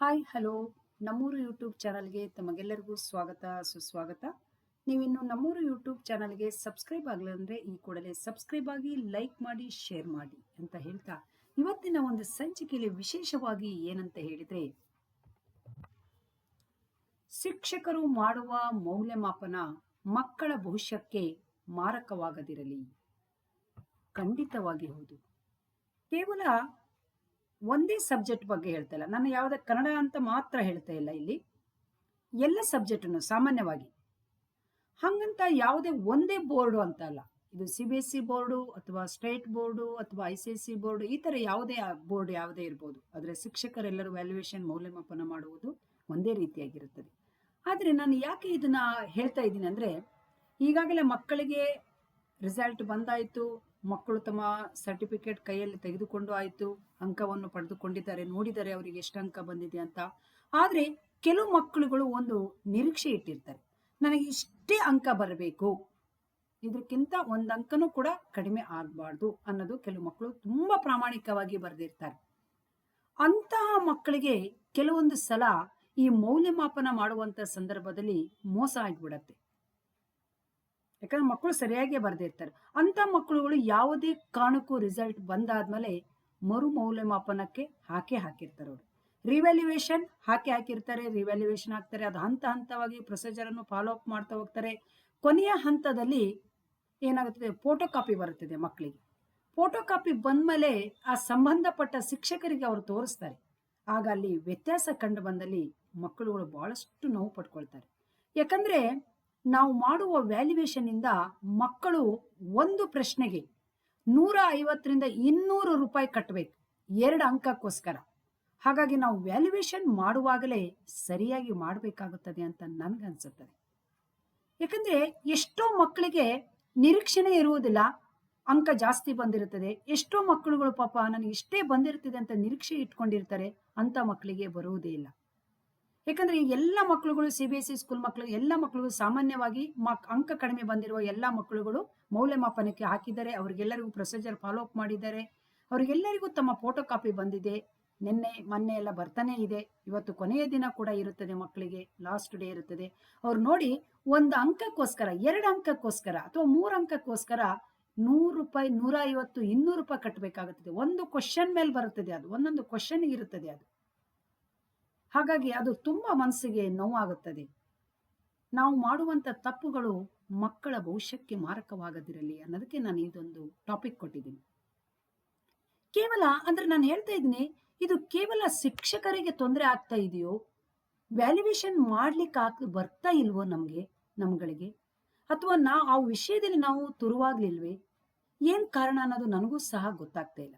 Hi, hello. ನಮ್ಮೂರು YouTube ಚಾನಲ್ಗೆ ತಮಗೆಲ್ಲರಿಗೂ ಸ್ವಾಗತ, ಸುಸ್ವಾಗತ. ನೀವಿನ್ನು ನಮ್ಮೂರು ಯೂಟ್ಯೂಬ್ ಚಾನಲ್ಗೆ ಸಬ್ಸ್ಕ್ರೈಬ್ ಆಗಲ್ಲ ಅಂದರೆ ಈ ಕೂಡಲೇ ಸಬ್ಸ್ಕ್ರೈಬ್ ಆಗಿ, ಲೈಕ್ ಮಾಡಿ, ಶೇರ್ ಮಾಡಿ ಅಂತ ಹೇಳ್ತಾ ಇವತ್ತಿನ ಒಂದು ಸಂಚಿಕೆಯಲ್ಲಿ ವಿಶೇಷವಾಗಿ ಏನಂತ ಹೇಳಿದರೆ, ಶಿಕ್ಷಕರು ಮಾಡುವ ಮೌಲ್ಯಮಾಪನ ಮಕ್ಕಳ ಭವಿಷ್ಯಕ್ಕೆ ಮಾರಕವಾಗದಿರಲಿ. ಖಂಡಿತವಾಗಿ ಹೌದು. ಕೇವಲ ಒಂದೇ ಸಬ್ಜೆಕ್ಟ್ ಬಗ್ಗೆ ಹೇಳ್ತಾ ಇಲ್ಲ. ನಾನು ಯಾವುದೇ ಕನ್ನಡ ಅಂತ ಮಾತ್ರ ಹೇಳ್ತಾ ಇಲ್ಲ ಇಲ್ಲಿ. ಎಲ್ಲ ಸಬ್ಜೆಕ್ಟನ್ನು ಸಾಮಾನ್ಯವಾಗಿ. ಹಂಗಂತ ಯಾವುದೇ ಒಂದೇ ಬೋರ್ಡು ಅಂತ ಅಲ್ಲ. ಇದು C B S C board ಅಥವಾ ಸ್ಟೇಟ್ ಬೋರ್ಡು ಅಥವಾ I C S C board ಈ ಥರ ಯಾವುದೇ ಬೋರ್ಡ್ ಯಾವುದೇ ಇರ್ಬೋದು. ಆದರೆ ಶಿಕ್ಷಕರೆಲ್ಲರೂ ವ್ಯಾಲ್ಯೂಯೇಷನ್ ಮೌಲ್ಯಮಾಪನ ಮಾಡುವುದು ಒಂದೇ ರೀತಿಯಾಗಿರುತ್ತದೆ. ಆದರೆ ನಾನು ಯಾಕೆ ಇದನ್ನ ಹೇಳ್ತಾ ಇದ್ದೀನಿ ಅಂದರೆ, ಈಗಾಗಲೇ ಮಕ್ಕಳಿಗೆ ರಿಸಲ್ಟ್ ಬಂದಾಯಿತು, ಮಕ್ಕಳು ತಮ್ಮ ಸರ್ಟಿಫಿಕೇಟ್ ಕೈಯಲ್ಲಿ ತೆಗೆದುಕೊಂಡು ಆಯಿತು ಅಂಕವನ್ನು ಪಡೆದುಕೊಂಡಿದ್ದಾರೆ ನೋಡಿದ್ದಾರೆ ಅವರಿಗೆ ಎಷ್ಟು ಅಂಕ ಬಂದಿದೆ ಅಂತ. ಆದರೆ ಕೆಲವು ಮಕ್ಕಳುಗಳು ಒಂದು ನಿರೀಕ್ಷೆ ಇಟ್ಟಿರ್ತಾರೆ. ನನಗೆ ಇಷ್ಟೇ ಅಂಕ ಬರಬೇಕು. ಇದಕ್ಕಿಂತ ಒಂದು ಅಂಕನೂ ಕೂಡ ಕಡಿಮೆ ಆಗಬಾರ್ದು ಅನ್ನೋದು ಕೆಲವು ಮಕ್ಕಳು ತುಂಬಾ ಪ್ರಾಮಾಣಿಕವಾಗಿ ಬರೆದಿರ್ತಾರೆ. ಅಂತಹ ಮಕ್ಕಳಿಗೆ ಕೆಲವೊಂದು ಸಲ ಈ ಮೌಲ್ಯಮಾಪನ ಮಾಡುವಂತ ಸಂದರ್ಭದಲ್ಲಿ ಮೋಸ ಆಗಿಬಿಡತ್ತೆ. ಯಾಕಂದ್ರೆ ಮಕ್ಕಳು ಸರಿಯಾಗಿ ಬರೆದಿರ್ತಾರೆ. ಅಂತ ಮಕ್ಕಳುಗಳು ಯಾವುದೇ ಕಾರಣಕ್ಕೂ ರಿಸಲ್ಟ್ ಬಂದಾದ್ಮೇಲೆ ಮರು ಮೌಲ್ಯಮಾಪನಕ್ಕೆ ಹಾಕಿ ಹಾಕಿರ್ತಾರೆ ಅವರು. ರಿವ್ಯಾಲ್ಯೂಯೇಷನ್ ಹಾಕಿ ಹಾಕಿರ್ತಾರೆ ರಿವ್ಯಾಲ್ಯೂಯೇಷನ್ ಹಾಕ್ತಾರೆ. ಅದು ಹಂತ ಹಂತವಾಗಿ ಪ್ರೊಸೀಜರ್ ಅನ್ನು ಫಾಲೋ ಅಪ್ ಮಾಡ್ತಾ ಹೋಗ್ತಾರೆ. ಕೊನೆಯ ಹಂತದಲ್ಲಿ ಏನಾಗುತ್ತದೆ? ಫೋಟೋ ಕಾಪಿ ಬರುತ್ತದೆ ಮಕ್ಕಳಿಗೆ. ಫೋಟೋ ಕಾಪಿ ಬಂದ್ಮೇಲೆ ಆ ಸಂಬಂಧಪಟ್ಟ ಶಿಕ್ಷಕರಿಗೆ ಅವರು ತೋರಿಸ್ತಾರೆ. ಆಗ ಅಲ್ಲಿ ವ್ಯತ್ಯಾಸ ಕಂಡು ಬಂದಲ್ಲಿ ಮಕ್ಕಳುಗಳು ಬಹಳಷ್ಟು ನೋವು ಪಡ್ಕೊಳ್ತಾರೆ ಯಾಕಂದ್ರೆ ನಾವು ಮಾಡುವ ವ್ಯಾಲ್ಯೂಯೇಷನ್ ಇಂದ ಮಕ್ಕಳು ಒಂದು ಪ್ರಶ್ನೆಗೆ ನೂರ ಐವತ್ತರಿಂದ ಇನ್ನೂರು ರೂಪಾಯಿ ಕಟ್ಟಬೇಕು ಎರಡು ಅಂಕಕ್ಕೋಸ್ಕರ. ಹಾಗಾಗಿ ನಾವು ವ್ಯಾಲ್ಯೂಯೇಷನ್ ಮಾಡುವಾಗಲೇ ಸರಿಯಾಗಿ ಮಾಡಬೇಕಾಗುತ್ತದೆ ಅಂತ ನನಗನ್ಸುತ್ತದೆ. ಯಾಕಂದ್ರೆ ಎಷ್ಟೋ ಮಕ್ಕಳಿಗೆ ನಿರೀಕ್ಷಣೆ ಇರುವುದಿಲ್ಲ, ಅಂಕ ಜಾಸ್ತಿ ಬಂದಿರುತ್ತದೆ. ಎಷ್ಟೋ ಮಕ್ಕಳುಗಳು ಪಾಪ, ನನಗೆ ಇಷ್ಟೇ ಬಂದಿರ್ತದೆ ಅಂತ ನಿರೀಕ್ಷೆ ಇಟ್ಕೊಂಡಿರ್ತಾರೆ. ಅಂತ ಮಕ್ಕಳಿಗೆ ಬರುವುದೇ ಇಲ್ಲ. ಯಾಕಂದ್ರೆ ಎಲ್ಲ ಮಕ್ಕಳುಗಳು C B S C school ಮಕ್ಕಳು ಎಲ್ಲ ಮಕ್ಕಳು ಸಾಮಾನ್ಯವಾಗಿ ಅಂಕ ಕಡಿಮೆ ಬಂದಿರುವ ಎಲ್ಲ ಮಕ್ಕಳುಗಳು ಮೌಲ್ಯಮಾಪನಕ್ಕೆ ಹಾಕಿದ್ದಾರೆ. ಅವ್ರಿಗೆಲ್ಲರಿಗೂ ಪ್ರೊಸೀಜರ್ ಫಾಲೋ ಅಪ್ ಮಾಡಿದ್ದಾರೆ. ಅವರಿಗೆಲ್ಲರಿಗೂ ತಮ್ಮ ಫೋಟೋ ಕಾಪಿ ಬಂದಿದೆ. ನಿನ್ನೆ, ಮೊನ್ನೆ ಎಲ್ಲ ಬರ್ತಾನೆ ಇದೆ. ಇವತ್ತು ಕೊನೆಯ ದಿನ ಕೂಡ ಇರುತ್ತದೆ ಮಕ್ಕಳಿಗೆ ಲಾಸ್ಟ್ ಡೇ ಇರುತ್ತದೆ. ಅವ್ರು ನೋಡಿ, ಒಂದು ಅಂಕಕ್ಕೋಸ್ಕರ, ಎರಡು ಅಂಕಕ್ಕೋಸ್ಕರ ಅಥವಾ ಮೂರು ಅಂಕಕ್ಕೋಸ್ಕರ ನೂರು ರೂಪಾಯಿ ನೂರ ಐವತ್ತು ಇನ್ನೂರು ರೂಪಾಯಿ ಕಟ್ಟಬೇಕಾಗುತ್ತದೆ ಒಂದು ಕ್ವಶನ್ ಮೇಲೆ ಬರುತ್ತದೆ ಅದು. ಒಂದೊಂದು ಕ್ವಶನ್ ಇರುತ್ತದೆ ಅದು. ಹಾಗಾಗಿ ಅದು ತುಂಬಾ ಮನಸ್ಸಿಗೆ ನೋವಾಗುತ್ತದೆ. ನಾವು ಮಾಡುವಂತ ತಪ್ಪುಗಳು ಮಕ್ಕಳ ಭವಿಷ್ಯಕ್ಕೆ ಮಾರಕವಾಗದಿರಲಿ ಅನ್ನೋದಕ್ಕೆ ನಾನು ಇದೊಂದು ಟಾಪಿಕ್ ಕೊಟ್ಟಿದ್ದೀನಿ. ಕೇವಲ, ಅಂದ್ರೆ ನಾನು ಹೇಳ್ತಾ ಇದ್ದೀನಿ, ಇದು ಕೇವಲ ಶಿಕ್ಷಕರಿಗೆ ತೊಂದರೆ ಆಗ್ತಾ ಇದೆಯೋ ವ್ಯಾಲ್ಯೂಯೇಷನ್ ಮಾಡ್ಲಿಕ್ಕೆ ಆಗ, ಬರ್ತಾ ಇಲ್ವೋ ನಮಗೆ, ನಮ್ಗಳಿಗೆ? ಅಥವಾ ನಾ ಆ ವಿಷಯದಲ್ಲಿ ನಾವು ತುರುವಾಗ್ಲಿಲ್ವೇ? ಏನ್ ಕಾರಣ ಅನ್ನೋದು ನನಗೂ ಸಹ ಗೊತ್ತಾಗ್ತಾ ಇಲ್ಲ.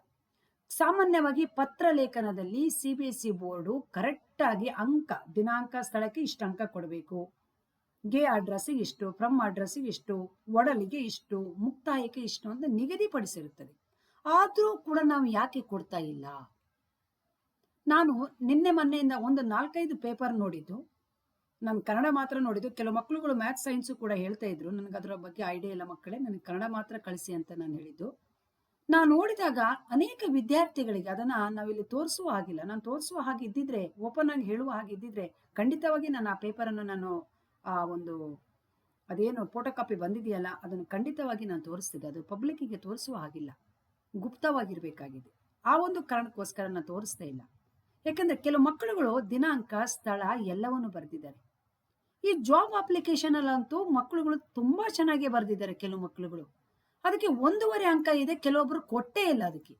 ಸಾಮಾನ್ಯವಾಗಿ ಪತ್ರ ಲೇಖನದಲ್ಲಿ C B S C board correct ಆಗಿ ಅಂಕ, ದಿನಾಂಕ ಸ್ಥಳಕ್ಕೆ ಇಷ್ಟು ಅಂಕ ಕೊಡಬೇಕು. ಗೆ ಅಡ್ರೆಸ್ಸಿಗೆ ಇಷ್ಟು, ಫ್ರಮ್ ಅಡ್ರೆಸ್ಸಿಗೆ ಇಷ್ಟು, ಒಡಲಿಗೆ ಇಷ್ಟು, ಮುಕ್ತಾಯಕ್ಕೆ ಇಷ್ಟು ಅಂತ ನಿಗದಿಪಡಿಸಿರುತ್ತದೆ. ಆದರೂ ಕೂಡ ನಾವು ಯಾಕೆ ಕೊಡ್ತಾ ಇಲ್ಲ? ನಾನು ನಿನ್ನೆ ಮೊನ್ನೆಯಿಂದ ಒಂದು ನಾಲ್ಕೈದು ಪೇಪರ್ ನೋಡಿದ್ದು. ನಾನು ಕನ್ನಡ ಮಾತ್ರ ನೋಡಿದ್ದು. ಕೆಲವು ಮಕ್ಕಳುಗಳು ಮ್ಯಾಥ್ಸ್ ಸೈನ್ಸು ಕೂಡ ಹೇಳ್ತಾ ಇದ್ರು. ನನಗೆ ಅದರ ಬಗ್ಗೆ ಐಡಿಯಾ ಇಲ್ಲ ಮಕ್ಕಳೇ. ನನಗೆ ಕನ್ನಡ ಮಾತ್ರ ಕಳಿಸಿ ಅಂತ ನಾನು ಹೇಳಿದ್ದು. ನಾನು ನೋಡಿದಾಗ ಅನೇಕ ವಿದ್ಯಾರ್ಥಿಗಳಿಗೆ ಅದನ್ನ ನಾವಿಲ್ಲಿ ತೋರಿಸುವ ಹಾಗಿಲ್ಲ. ನಾನು ತೋರಿಸುವ ಹಾಗೆ ಇದ್ದಿದ್ರೆ ಓಪನ್ ಆಗಿ ಹೇಳುವ ಹಾಗೆ ಇದ್ದಿದ್ರೆ ಖಂಡಿತವಾಗಿ ನಾನು ಆ ಪೇಪರನ್ನು ನಾನು, ಆ ಒಂದು ಅದೇನು ಫೋಟೋ ಕಾಪಿ ಬಂದಿದೆಯಲ್ಲ, ಅದನ್ನು ಖಂಡಿತವಾಗಿ ನಾನು ತೋರಿಸ್ತಿದ್ದೆ. ಅದು ಪಬ್ಲಿಕ್ಕಿಗೆ ತೋರಿಸುವ ಹಾಗಿಲ್ಲ. ಗುಪ್ತವಾಗಿರ್ಬೇಕಾಗಿದೆ. ಆ ಒಂದು ಕಾರಣಕ್ಕೋಸ್ಕರ ನಾನು ತೋರಿಸ್ತಾ ಇಲ್ಲ. ಯಾಕಂದ್ರೆ ಕೆಲವು ಮಕ್ಕಳುಗಳು ದಿನಾಂಕ, ಸ್ಥಳ ಎಲ್ಲವನ್ನು ಬರೆದಿದ್ದಾರೆ. ಈ ಜಾಬ್ ಅಪ್ಲಿಕೇಶನ್ ಅಲ್ಲಂತೂ ಮಕ್ಕಳುಗಳು ತುಂಬಾ ಚೆನ್ನಾಗಿ ಬರೆದಿದ್ದಾರೆ, ಕೆಲವು ಮಕ್ಕಳುಗಳು. ಅದಕ್ಕೆ ಒಂದೂವರೆ ಅಂಕ ಇದೆ, ಕೆಲವೊಬ್ರು ಕೊಟ್ಟೇ ಇಲ್ಲ ಅದಕ್ಕೆ.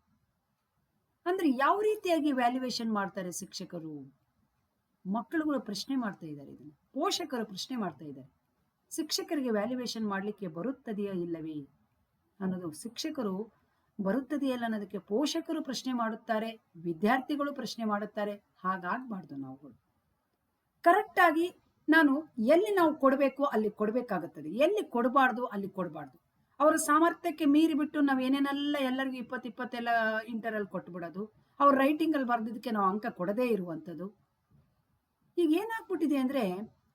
ಅಂದ್ರೆ ಯಾವ ರೀತಿಯಾಗಿ ವ್ಯಾಲ್ಯೂಯೇಷನ್ ಮಾಡ್ತಾರೆ ಶಿಕ್ಷಕರು? ಮಕ್ಕಳುಗಳು ಪ್ರಶ್ನೆ ಮಾಡ್ತಾ ಇದ್ದಾರೆ ಇದನ್ನು. ಪೋಷಕರು ಪ್ರಶ್ನೆ ಮಾಡ್ತಾ ಇದ್ದಾರೆ. ಶಿಕ್ಷಕರಿಗೆ ವ್ಯಾಲ್ಯೂಯೇಷನ್ ಮಾಡಲಿಕ್ಕೆ ಬರುತ್ತದೆಯೋ ಇಲ್ಲವೇ? ಅನ್ನೋದು ಶಿಕ್ಷಕರು ಬರುತ್ತದೆಯಲ್ಲ ಅನ್ನೋದಕ್ಕೆ ಪೋಷಕರು ಪ್ರಶ್ನೆ ಮಾಡುತ್ತಾರೆ, ವಿದ್ಯಾರ್ಥಿಗಳು ಪ್ರಶ್ನೆ ಮಾಡುತ್ತಾರೆ, ಹಾಗಾಗಬಾರ್ದು ನಾವುಗಳು. ಕರೆಕ್ಟಾಗಿ ನಾನು ಎಲ್ಲಿ ನಾವು ಕೊಡಬೇಕು ಅಲ್ಲಿ ಕೊಡಬೇಕಾಗುತ್ತದೆ. ಎಲ್ಲಿ ಕೊಡಬಾರ್ದು ಅಲ್ಲಿ ಕೊಡಬಾರ್ದು. ಅವರ ಸಾಮರ್ಥ್ಯಕ್ಕೆ ಮೀರಿ ಬಿಟ್ಟು ನಾವು ಏನೇನೆಲ್ಲ ಎಲ್ಲರಿಗೂ ಇಪ್ಪತ್ತು ಇಪ್ಪತ್ತೆಲ್ಲ ಇಂಟರಲ್ಲಿ ಕೊಟ್ಬಿಡೋದು, ಅವ್ರ ರೈಟಿಂಗ್ ಅಲ್ಲಿ ಬರ್ದಿದ್ದಕ್ಕೆ ನಾವು ಅಂಕ ಕೊಡದೇ ಇರುವಂಥದ್ದು. ಈಗ ಏನಾಗ್ಬಿಟ್ಟಿದೆ ಅಂದ್ರೆ,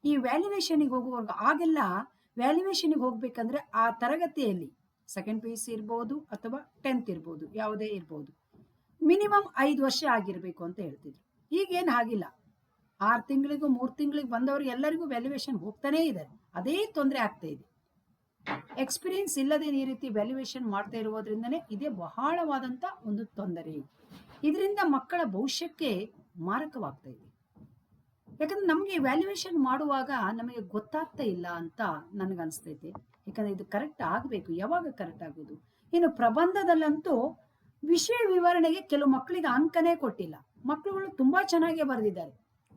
ಈ ವ್ಯಾಲ್ಯುವೇಷನಿಗೆ ಹೋಗುವಾಗ ಆಗೆಲ್ಲ ವ್ಯಾಲ್ಯುವೇಷನಿಗೆ ಹೋಗ್ಬೇಕಂದ್ರೆ ಆ ತರಗತಿಯಲ್ಲಿ ಸೆಕೆಂಡ್ ಪಿ ಯು ಸಿ ಇರ್ಬೋದು ಅಥವಾ ಟೆಂತ್ ಇರ್ಬೋದು, ಯಾವುದೇ ಇರ್ಬೋದು. ಮಿನಿಮಮ್ ಐದು ವರ್ಷ ಆಗಿರಬೇಕು ಅಂತ ಹೇಳ್ತಿದ್ರು. ಈಗೇನು ಹಾಗಿಲ್ಲ ಆರು ತಿಂಗಳಿಗೂ ಮೂರು ತಿಂಗಳಿಗೆ ಬಂದವರು ಎಲ್ಲರಿಗೂ ವ್ಯಾಲ್ಯೂಯೇಷನ್ ಹೋಗ್ತಾನೇ ಇದೆ. ಅದೇ ತೊಂದರೆ ಆಗ್ತಾ ಇದೆ. ಎಕ್ಸ್ಪೀರಿಯನ್ಸ್ ಇಲ್ಲದೆ ಈ ರೀತಿ ವ್ಯಾಲ್ಯೂಯೇಷನ್ ಮಾಡ್ತಾ ಇರುವುದರಿಂದನೇ ಇದೇ ಬಹಳವಾದಂಥ ಒಂದು ತೊಂದರೆ. ಇದರಿಂದ ಮಕ್ಕಳ ಭವಿಷ್ಯಕ್ಕೆ ಮಾರಕವಾಗ್ತಾ ಇದೆ. ಯಾಕಂದ್ರೆ ನಮಗೆ ವ್ಯಾಲ್ಯೂಯೇಷನ್ ಮಾಡುವಾಗ ನಮಗೆ ಗೊತ್ತಾಗ್ತಾ ಇಲ್ಲ ಅಂತ ನನಗನ್ಸ್ತೈತೆ ಯಾಕಂದ್ರೆ ಇದು ಕರೆಕ್ಟ್ ಆಗಬೇಕು. ಯಾವಾಗ ಕರೆಕ್ಟ್ ಆಗೋದು? ಇನ್ನು ಪ್ರಬಂಧದಲ್ಲಂತೂ ವಿಷಯ ವಿವರಣೆಗೆ ಕೆಲವು ಮಕ್ಕಳಿಗೆ ಅಂಕನೇ ಕೊಟ್ಟಿಲ್ಲ. ಮಕ್ಕಳುಗಳು ತುಂಬಾ ಚೆನ್ನಾಗಿ ಬರೆದಿದ್ದಾರೆ.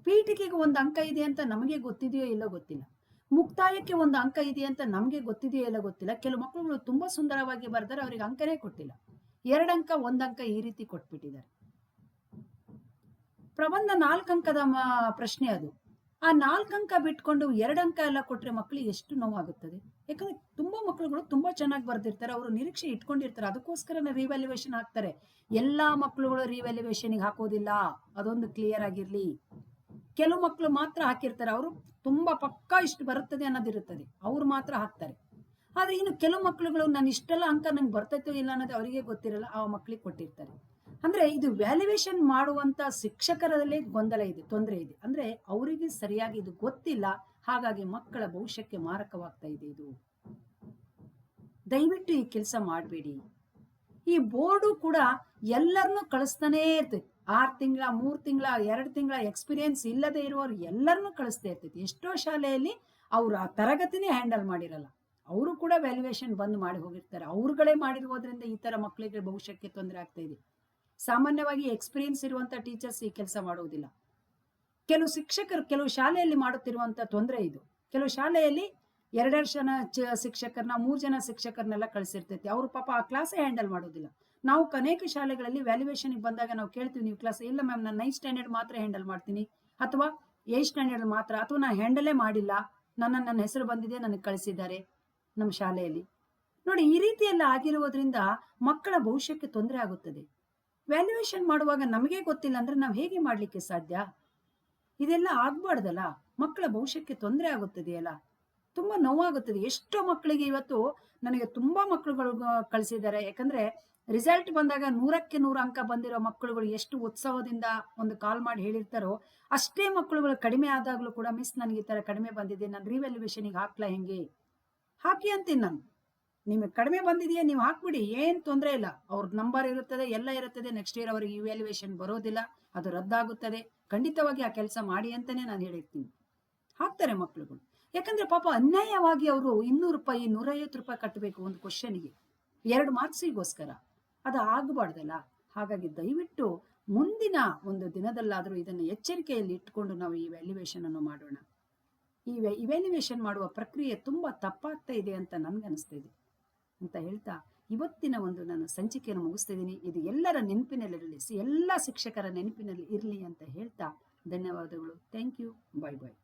ಪೀಠಿಕೆಗೆ ಒಂದು ಅಂಕ ಇದೆ ಅಂತ ನಮಗೆ ಗೊತ್ತಿದೆಯೋ ಇಲ್ಲೋ ಗೊತ್ತಿಲ್ಲ. ಮುಕ್ತಾಯಕ್ಕೆ ಒಂದು ಅಂಕ ಇದೆ ಅಂತ ನಮಗೆ ಗೊತ್ತಿದೆಯೇ ಇಲ್ಲೋ ಗೊತ್ತಿಲ್ಲ. ಕೆಲವು ಮಕ್ಕಳುಗಳು ತುಂಬಾ ಸುಂದರವಾಗಿ ಬರೆದರೆ ಅವರಿಗೆ ಅಂಕನೇ ಕೊಟ್ಟಿಲ್ಲ. ಎರಡು ಅಂಕ, ಒಂದು ಅಂಕ ಈ ರೀತಿ ಕೊಟ್ಬಿಟ್ಟಿದ್ದಾರೆ. ಪ್ರಬಂಧ ನಾಲ್ಕು ಅಂಕದ ಮ- ಪ್ರಶ್ನೆ ಅದು. ಆ ನಾಲ್ಕು ಅಂಕ ಬಿಟ್ಕೊಂಡು ಎರಡಂಕ ಎಲ್ಲ ಕೊಟ್ರೆ ಮಕ್ಕಳಿಗೆ ಎಷ್ಟು ನೋವಾಗುತ್ತದೆ? ಯಾಕಂದ್ರೆ ತುಂಬಾ ಮಕ್ಕಳುಗಳು ತುಂಬಾ ಚೆನ್ನಾಗಿ ಬರ್ದಿರ್ತಾರೆ, ಅವರು ನಿರೀಕ್ಷೆ ಇಟ್ಕೊಂಡಿರ್ತಾರೆ ಅದಕ್ಕೋಸ್ಕರ ರಿವ್ಯಾಲ್ಯೂಯೇಷನ್ ಹಾಕ್ತಾರೆ. ಎಲ್ಲಾ ಮಕ್ಕಳುಗಳು ರಿವ್ಯಾಲ್ಯೂಯೇಷನ್ಗೆ ಹಾಕೋದಿಲ್ಲ, ಅದೊಂದು ಕ್ಲಿಯರ್ ಆಗಿರ್ಲಿ. ಕೆಲವು ಮಕ್ಕಳು ಮಾತ್ರ ಹಾಕಿರ್ತಾರೆ. ಅವರು ತುಂಬಾ ಪಕ್ಕಾ ಇಷ್ಟು ಬರುತ್ತದೆ ಅನ್ನೋದಿರುತ್ತದೆ. ಅವ್ರು ಮಾತ್ರ ಹಾಕ್ತಾರೆ. ಆದರೆ ಇನ್ನು ಕೆಲವು ಮಕ್ಕಳುಗಳು ನಾನು ಇಷ್ಟೆಲ್ಲ ಅಂಕ ನಂಗೆ ಬರ್ತೈತೋ ಇಲ್ಲ ಅನ್ನೋದು ಅವರಿಗೆ ಗೊತ್ತಿರಲ್ಲ, ಆ ಮಕ್ಕಳಿಗೆ ಕೊಟ್ಟಿರ್ತಾರೆ. ಅಂದ್ರೆ ಇದು ವ್ಯಾಲ್ಯುವೇಷನ್ ಮಾಡುವಂತ ಶಿಕ್ಷಕರಲ್ಲೇ ಗೊಂದಲ ಇದೆ, ತೊಂದರೆ ಇದೆ. ಅಂದ್ರೆ ಅವರಿಗೆ ಸರಿಯಾಗಿ ಇದು ಗೊತ್ತಿಲ್ಲ, ಹಾಗಾಗಿ ಮಕ್ಕಳ ಭವಿಷ್ಯಕ್ಕೆ ಮಾರಕವಾಗ್ತಾ ಇದೆ ಇದು. ದಯವಿಟ್ಟು ಈ ಕೆಲಸ ಮಾಡಬೇಡಿ. ಈ ಬೋರ್ಡು ಕೂಡ ಎಲ್ಲರನ್ನೂ ಕಳಿಸ್ತಾನೇ ಇರ್ತೈತಿ ಆರು ತಿಂಗಳ, ಮೂರು ತಿಂಗಳ, ಎರಡು ತಿಂಗಳ ಎಕ್ಸ್ಪೀರಿಯನ್ಸ್ ಇಲ್ಲದೆ ಇರುವವರು ಎಲ್ಲರನ್ನೂ ಕಳಿಸ್ತಾ ಇರ್ತೈತಿ ಎಷ್ಟೋ ಶಾಲೆಯಲ್ಲಿ ಅವರು ಆ ತರಗತಿನೇ ಹ್ಯಾಂಡಲ್ ಮಾಡಿರಲ್ಲ. ಅವರು ಕೂಡ ವ್ಯಾಲ್ಯೂಯೇಷನ್ ಬಂದ್ ಮಾಡಿ ಹೋಗಿರ್ತಾರೆ. ಅವ್ರುಗಳೇ ಮಾಡಿರುವುದರಿಂದ ಈ ಥರ ಮಕ್ಕಳಿಗೆ ಭವಿಷ್ಯಕ್ಕೆ ತೊಂದರೆ ಆಗ್ತಾ ಇದೆ. ಸಾಮಾನ್ಯವಾಗಿ ಎಕ್ಸ್ಪೀರಿಯನ್ಸ್ ಇರುವಂತ ಟೀಚರ್ಸ್ ಈ ಕೆಲಸ ಮಾಡುವುದಿಲ್ಲ ಕೆಲವು ಶಿಕ್ಷಕರು, ಕೆಲವು ಶಾಲೆಯಲ್ಲಿ ಮಾಡುತ್ತಿರುವಂತ ತೊಂದರೆ ಇದು. ಕೆಲವು ಶಾಲೆಯಲ್ಲಿ ಎರಡೆರಡು ಜನ ಶಿಕ್ಷಕರನ್ನ ಮೂರು ಜನ ಶಿಕ್ಷಕರನ್ನೆಲ್ಲ ಕಳಿಸಿರ್ತೈತಿ ಅವರು ಪಾಪ ಆ ಕ್ಲಾಸೇ ಹ್ಯಾಂಡಲ್ ಮಾಡೋದಿಲ್ಲ. ನಾವು ಅನೇಕ ಶಾಲೆಗಳಲ್ಲಿ ವ್ಯಾಲ್ಯೂಯೇಷನ್ ಬಂದಾಗ ನಾವು ಕೇಳ್ತೀವಿ, ನೀವು ಕ್ಲಾಸ್ ಇಲ್ಲ ಮ್ಯಾಮ್ ನಾನು ನೈನ್ ಸ್ಟ್ಯಾಂಡರ್ಡ್ ಮಾತ್ರ ಹ್ಯಾಂಡಲ್ ಮಾಡ್ತೀನಿ. ಅಥವಾ ಏಟ್ ಸ್ಟ್ಯಾಂಡರ್ಡ್ ಮಾತ್ರ, ಅಥವಾ, ನಾನು ಹ್ಯಾಂಡಲೇ ಮಾಡಿಲ್ಲ ನನ್ನ ನನ್ನ ಹೆಸರು ಬಂದಿದೆ, ನನಗೆ ಕಳಿಸಿದ್ದಾರೆ ನಮ್ಮ ಶಾಲೆಯಲ್ಲಿ. ನೋಡಿ, ಈ ರೀತಿ ಆಗಿರುವುದರಿಂದ ಮಕ್ಕಳ ಭವಿಷ್ಯಕ್ಕೆ ತೊಂದರೆ ಆಗುತ್ತದೆ. ವ್ಯಾಲ್ಯೂಯೇಷನ್ ಮಾಡುವಾಗ ನಮಗೆ ಗೊತ್ತಿಲ್ಲ ಅಂದ್ರೆ ನಾವು ಹೇಗೆ ಮಾಡ್ಲಿಕ್ಕೆ ಸಾಧ್ಯ? ಇದೆಲ್ಲ ಆಗ್ಬಾರ್ದಲ್ಲ. ಮಕ್ಕಳ ಭವಿಷ್ಯಕ್ಕೆ ತೊಂದರೆ ಆಗುತ್ತದೆಯಲ್ಲ ತುಂಬಾ ನೋವಾಗುತ್ತದೆ. ಎಷ್ಟೋ ಮಕ್ಕಳಿಗೆ ಇವತ್ತು ನನಗೆ ತುಂಬಾ ಮಕ್ಕಳುಗಳು ಕಳಿಸಿದ್ದಾರೆ. ಯಾಕಂದ್ರೆ ರಿಸಲ್ಟ್ ಬಂದಾಗ ನೂರಕ್ಕೆ ನೂರು ಅಂಕ ಬಂದಿರೋ ಮಕ್ಕಳುಗಳು ಎಷ್ಟು ಉತ್ಸವದಿಂದ ಒಂದು ಕಾಲ್ ಮಾಡಿ ಹೇಳಿರ್ತಾರೋ ಅಷ್ಟೇ ಮಕ್ಕಳುಗಳು ಕಡಿಮೆ ಆದಾಗಲೂ ಕೂಡ ಮಿಸ್ ನನಗೆ ಈ ಥರ ಕಡಿಮೆ ಬಂದಿದೆ, ನಾನು ರಿವ್ಯಾಲ್ಯೂಯೇಷನ್ಗೆ ಹಾಕ್ಲಾ ಹೆಂಗೆ? ಹಾಕಿ ಅಂತೀನಿ ನಾನು. ನಿಮಗೆ ಕಡಿಮೆ ಬಂದಿದೆಯಾ ನೀವು ಹಾಕ್ಬಿಡಿ, ಏನು ತೊಂದರೆ ಇಲ್ಲ. ಅವ್ರ ನಂಬರ್ ಇರುತ್ತದೆ, ಎಲ್ಲ ಇರುತ್ತದೆ ನೆಕ್ಸ್ಟ್ ಇಯರ್ ಅವರಿಗೆ ಇವ್ಯಾಲ್ಯೂಯೇಷನ್ ಬರೋದಿಲ್ಲ, ಅದು ರದ್ದಾಗುತ್ತದೆ. ಖಂಡಿತವಾಗಿ ಆ ಕೆಲಸ ಮಾಡಿ ಅಂತಲೇ ನಾನು ಹೇಳಿರ್ತೀನಿ. ಹಾಕ್ತಾರೆ ಮಕ್ಕಳುಗಳು. ಯಾಕಂದ್ರೆ ಪಾಪ ಅನ್ಯಾಯವಾಗಿ ಅವರು ಇನ್ನೂರು ರೂಪಾಯಿ, ನೂರೈವತ್ತು ರೂಪಾಯಿ ಕಟ್ಟಬೇಕು ಒಂದು ಕ್ವಶನ್ಗೆ ಎರಡು ಮಾರ್ಕ್ಸಿಗೋಸ್ಕರ. ಅದು ಆಗಬಾರ್ದಲ್ಲ? ಹಾಗಾಗಿ ದಯವಿಟ್ಟು ಮುಂದಿನ ಒಂದು ದಿನದಲ್ಲಾದರೂ ಇದನ್ನು ಎಚ್ಚರಿಕೆಯಲ್ಲಿ ಇಟ್ಕೊಂಡು ನಾವು ಈ ವ್ಯಾಲ್ಯುವೇಷನ್ ಅನ್ನು ಮಾಡೋಣ. ಈ ಇವ್ಯಾಲ್ಯುವೇಷನ್ ಮಾಡುವ ಪ್ರಕ್ರಿಯೆ ತುಂಬ ತಪ್ಪಾಗ್ತಾ ಇದೆ ಅಂತ ನನ್ಗನ್ನಿಸ್ತಾ ಇದೆ. ಅಂತ ಹೇಳ್ತಾ ಇವತ್ತಿನ ಒಂದು ನಾನು ಸಂಚಿಕೆಯನ್ನು ಮುಗಿಸ್ತಿದ್ದೀನಿ. ಇದು ಎಲ್ಲರ ನೆನಪಿನಲ್ಲಿರಲಿ ಎಲ್ಲ ಶಿಕ್ಷಕರ ನೆನಪಿನಲ್ಲಿ ಇರಲಿ ಅಂತ ಹೇಳ್ತಾ ಧನ್ಯವಾದಗಳು. Thank you bye bye